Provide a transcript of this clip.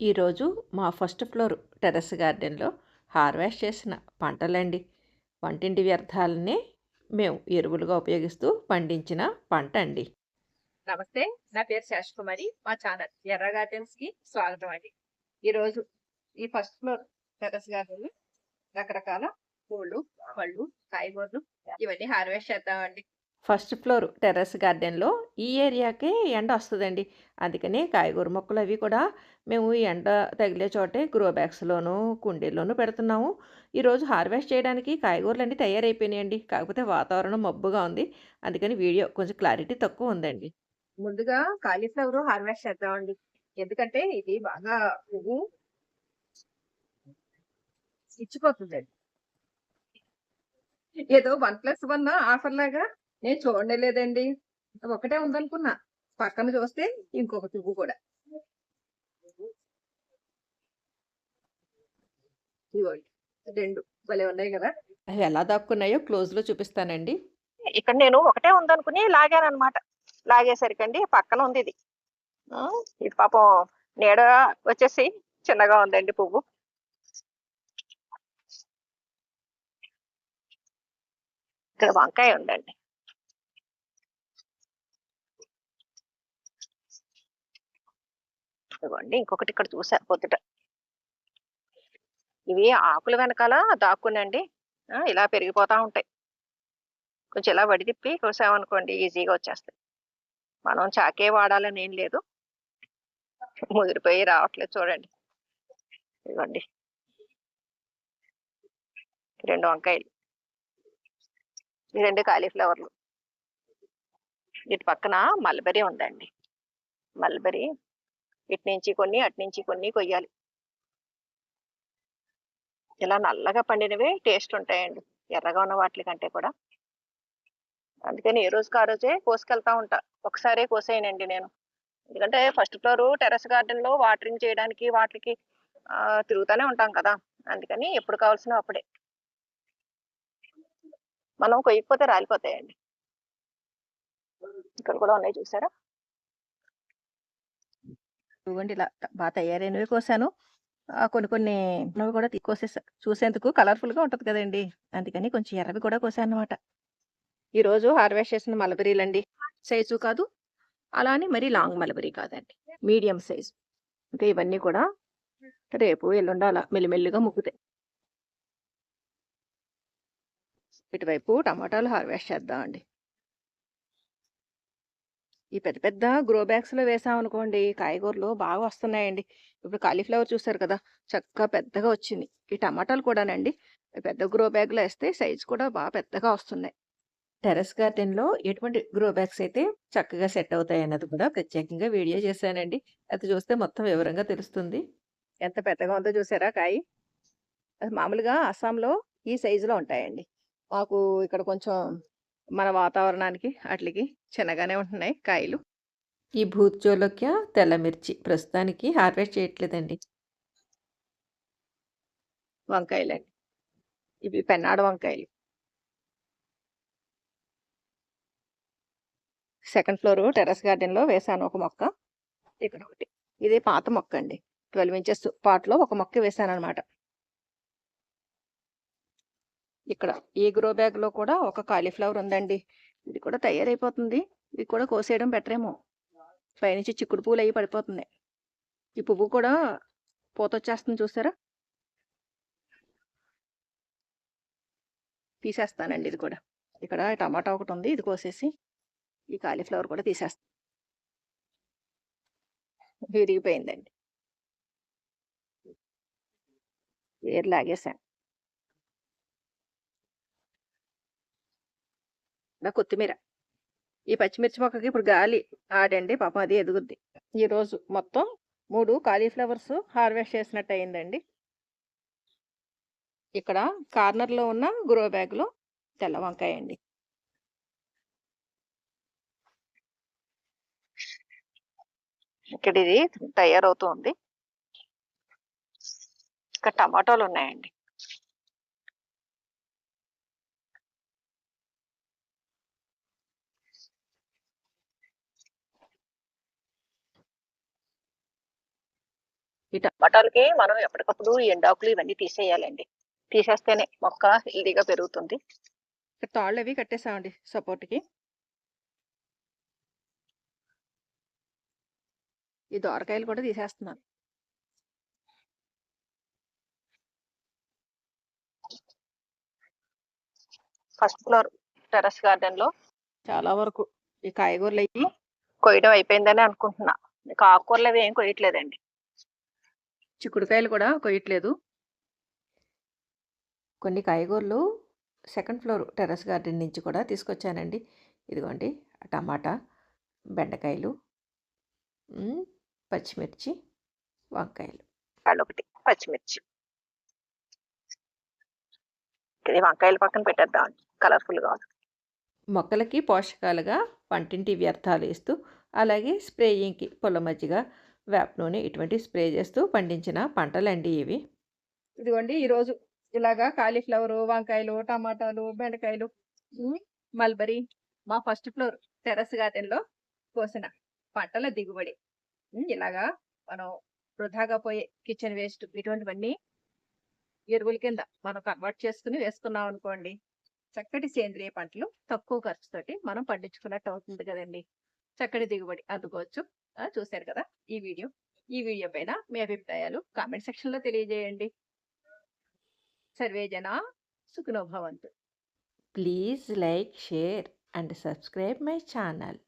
ఈరోజు మా first floor terrace గార్డెన్లో హార్వెస్ట్ చేసిన పంటలండి. వంటింటి వ్యర్థాలనే మేము ఎరువులుగా ఉపయోగిస్తూ పండించిన పంట అండి నమస్తే నా పేరు శేషకుమారి. మా ఛానల్ ఎర్ర గార్డెన్స్కి స్వాగతం అండి. ఈరోజు ఈ ఫస్ట్ ఫ్లోర్ టెర్రస్ గార్డెన్ రకరకాల పూలు పళ్ళు కాయగూరలు ఇవన్నీ హార్వెస్ట్ చేద్దామండి. ఫస్ట్ ఫ్లోర్ టెర్రస్ గార్డెన్లో ఈ ఏరియాకే ఎండ వస్తుందండి. అందుకని కాయగూర మొక్కలు అవి కూడా మేము ఈ ఎండ తగిలే చోటే గ్రో బ్యాగ్స్లోను కుండీల్లోనూ పెడుతున్నాము. ఈరోజు హార్వెస్ట్ చేయడానికి కాయగూరలు అన్నీ తయారైపోయినాయండి. కాకపోతే వాతావరణం మబ్బుగా ఉంది. అందుకని వీడియో కొంచెం క్లారిటీ తక్కువ ఉందండి. ముందుగా కాలీఫ్లవర్ హార్వెస్ట్ చేద్దామండి. ఎందుకంటే ఇది బాగా పువ్వు ఇచ్చిపోతుందండి. ఏదో వన్ ప్లస్ వన్ ఆఫర్ లాగా నేను చూడలేదండి ఒకటే ఉందనుకున్నా. పక్కన చూస్తే ఇంకొక పువ్వు కూడా. రెండు భలే ఉన్నాయి కదా. అవి ఎలా దాక్కున్నాయో క్లోజ్లో చూపిస్తానండి. ఇక్కడ నేను ఒకటే ఉందనుకుని లాగాను అనమాట లాగేసరికండి పక్కన ఉంది ఇది. ఆ, ఇది పాపం నీడ వచ్చేసి చిన్నగా ఉందండి పువ్వు. ఇక్కడ వంకాయ ఉందండి. ఇదిగోండి ఇంకొకటి ఇక్కడ చూసా పొద్దుట. ఇవి ఆకుల వెనకాల దాక్కునండి. ఇలా పెరిగిపోతా ఉంటాయి. కొంచెం ఇలా వడి తిప్పి కోసామనుకోండి ఈజీగా వచ్చేస్తాయి. మనం చాకే వాడాలని ఏం లేదు. ముదిరిపోయి రావట్లేదు చూడండి. ఇదిగోండి. రెండు వంకాయలు. ఈ రెండు కాలీఫ్లవర్లు. ఇటు పక్కన మల్బరీ ఉందండి. మల్బరీ ఇటు నుంచి కొన్ని అటు నుంచి కొన్ని కొయ్యాలి. ఇలా నల్లగా పండినవి టేస్ట్ ఉంటాయండి ఎర్రగా ఉన్న వాటి కంటే కూడా. అందుకని ఏ రోజుకి ఆ రోజే కోసుకెళ్తా ఉంటా. ఒకసారే కోసేయనండి నేను. ఎందుకంటే ఫస్ట్ ఫ్లోర్ టెర్రస్ గార్డెన్లో వాటరింగ్ చేయడానికి వాటికి తిరుగుతూనే ఉంటాం కదా. అందుకని ఎప్పుడు కావాల్సిన అప్పుడే. మనం కొయ్యకపోతే రాలిపోతాయండి. ఇక్కడ కూడా ఉన్నాయి చూసారా? ఇవ్వండి. ఇలా బాగా తయారైనవి కోసాను. కొన్ని కొన్ని ఉన్నవి కూడా తీ- చూసేందుకు కలర్ఫుల్గా ఉంటుంది కదండి. అందుకని కొంచెం ఎర్రవి కూడా కోసాను అనమాట ఈరోజు హార్వెస్ట్ చేసిన మలబరీలు అండి సైజు కాదు. అలా అని మరీ లాంగ్ మలబరీ కాదండి. Medium size. ఇంకా ఇవన్నీ కూడా రేపు ఎల్లుండ అలా మెల్లిమెల్లిగా ముగ్గుతాయి. ఇటువైపు టమాటాలు హార్వెస్ట్ చేద్దామండి. ఈ పెద్ద పెద్ద గ్రో బ్యాగ్స్లో వేసామనుకోండి కాయగూరలు బాగా వస్తున్నాయండి. ఇప్పుడు కాలీఫ్లవర్ చూసారు కదా చక్కగా పెద్దగా వచ్చింది. ఈ టమాటాలు కూడానండి పెద్ద గ్రో బ్యాగ్లో వేస్తే సైజ్ కూడా బాగా పెద్దగా వస్తున్నాయి. టెర్రస్ గార్డెన్లో ఎటువంటి గ్రో బ్యాగ్స్ అయితే చక్కగా సెట్ అవుతాయి అన్నది కూడా ప్రత్యేకంగా వీడియో చేశానండి. అది చూస్తే మొత్తం వివరంగా తెలుస్తుంది. ఎంత పెద్దగా ఉందో చూసారా కాయ? మామూలుగా అస్సాంలో ఈ సైజులో ఉంటాయండి. మాకు ఇక్కడ కొంచెం మన వాతావరణానికి వాటికి చిన్నగానే ఉంటున్నాయి కాయలు. ఈ భూత్ జోలోక్య తెల్ల మిర్చి ప్రస్తుతానికి హార్వెస్ట్ చేయట్లేదండి. వంకాయలండి. ఇవి పెన్నాడ వంకాయలు. సెకండ్ ఫ్లోర్ టెర్రస్ గార్డెన్లో వేసాను ఒక మొక్క. ఇక్కడ ఒకటి ఇది పాత మొక్క అండి ట్వెల్వ్ ఇంచెస్ పాట్లో ఒక మొక్క వేసాను అనమాట ఇక్కడ ఈ గ్రో బ్యాగ్లో కూడా ఒక కాలీఫ్లవర్ ఉందండి. ఇది కూడా తయారైపోతుంది. ఇది కూడా కోసేయడం బెటర్ ఏమో పైనుంచి చిక్కుడు పువ్వులు అయ్యి పడిపోతున్నాయి. ఈ పువ్వు కూడా పూతొచ్చేస్తుంది చూసారా? తీసేస్తానండి ఇది కూడా. ఇక్కడ టమాటా ఒకటి ఉంది. ఇది కోసేసి ఈ కాలీఫ్లవర్ కూడా తీసేస్తాను విరిగిపోయిందండి. వేరు లాగేసాను. నా కొత్తిమీర. ఈ పచ్చిమిర్చి మొక్కకి ఇప్పుడు గాలి ఆడండి పాపం అది ఎదుగుద్ది. ఈరోజు మొత్తం మూడు కాలీఫ్లవర్స్ హార్వెస్ట్ చేసినట్టు అయిందండి. ఇక్కడ కార్నర్లో ఉన్న గ్రో బ్యాగ్లో తెల్ల వంకాయ అండి. ఇక్కడ ఇది తయారవుతుంది. ఇక్కడ టమాటోలు ఉన్నాయండి. ఈ టమాటాలకి మనం ఎప్పటికప్పుడు ఎండాకులు ఇవన్నీ తీసేయాలండి. తీసేస్తేనే మొక్క హెల్దీగా పెరుగుతుంది. తాళ్ళు అవి కట్టేసామండి సపోర్ట్కి. ఈ దోరకాయలు కూడా తీసేస్తున్నాను. ఫస్ట్ ఫ్లోర్ టెర్రస్ గార్డెన్లో చాలా వరకు ఈ కాయగూరలు అయ్యి కొయ్యడం అయిపోయిందని అనుకుంటున్నా. ఆకుకూరలు అవి ఏం కొయ్యట్లేదండి. చిక్కుడుకాయలు కూడా కొయ్యట్లేదు. కొన్ని కాయగూరలు సెకండ్ ఫ్లోర్ టెర్రస్ గార్డెన్ నుంచి కూడా తీసుకొచ్చానండి. ఇదిగోండి టమాటా బెండకాయలు పచ్చిమిర్చి వంకాయలు. ఒకటి పచ్చిమిర్చి. ఇది వంకాయల పక్కన పెట్టేద్దాం. కలర్ఫుల్గా ఉంది. మొక్కలకి పోషకాలుగా వంటింటి వ్యర్థాలు ఇస్తూ అలాగే స్ప్రేయింగ్కి పొల మజ్జిగ వేప నూనె ఇటువంటి స్ప్రే చేస్తూ పండించిన పంటలండి ఇవి. ఇదిగోండి ఈరోజు ఇలాగా కాలీఫ్లవర్ వంకాయలు టమాటాలు బెండకాయలు మల్బరీ మా ఫస్ట్ ఫ్లోర్ టెరస్ గార్డెన్లో కోసిన పంటల దిగుబడి. ఇలాగా మనం వృధాగా పోయే కిచెన్ వేస్ట్ ఇటువంటివన్నీ ఎరువుల కింద మనం కన్వర్ట్ చేసుకుని వేసుకున్నాం అనుకోండి చక్కటి సేంద్రియ పంటలు తక్కువ ఖర్చుతోటి మనం పండించుకున్నట్టు అవుతుంది కదండి. చక్కటి దిగుబడి అందుకోవచ్చు. చూశారు కదా ఈ వీడియో. ఈ వీడియో పైన మీ అభిప్రాయాలు కామెంట్ సెక్షన్లో తెలియజేయండి. సర్వే జన సుఖనోభవంతు please like share and subscribe my channel.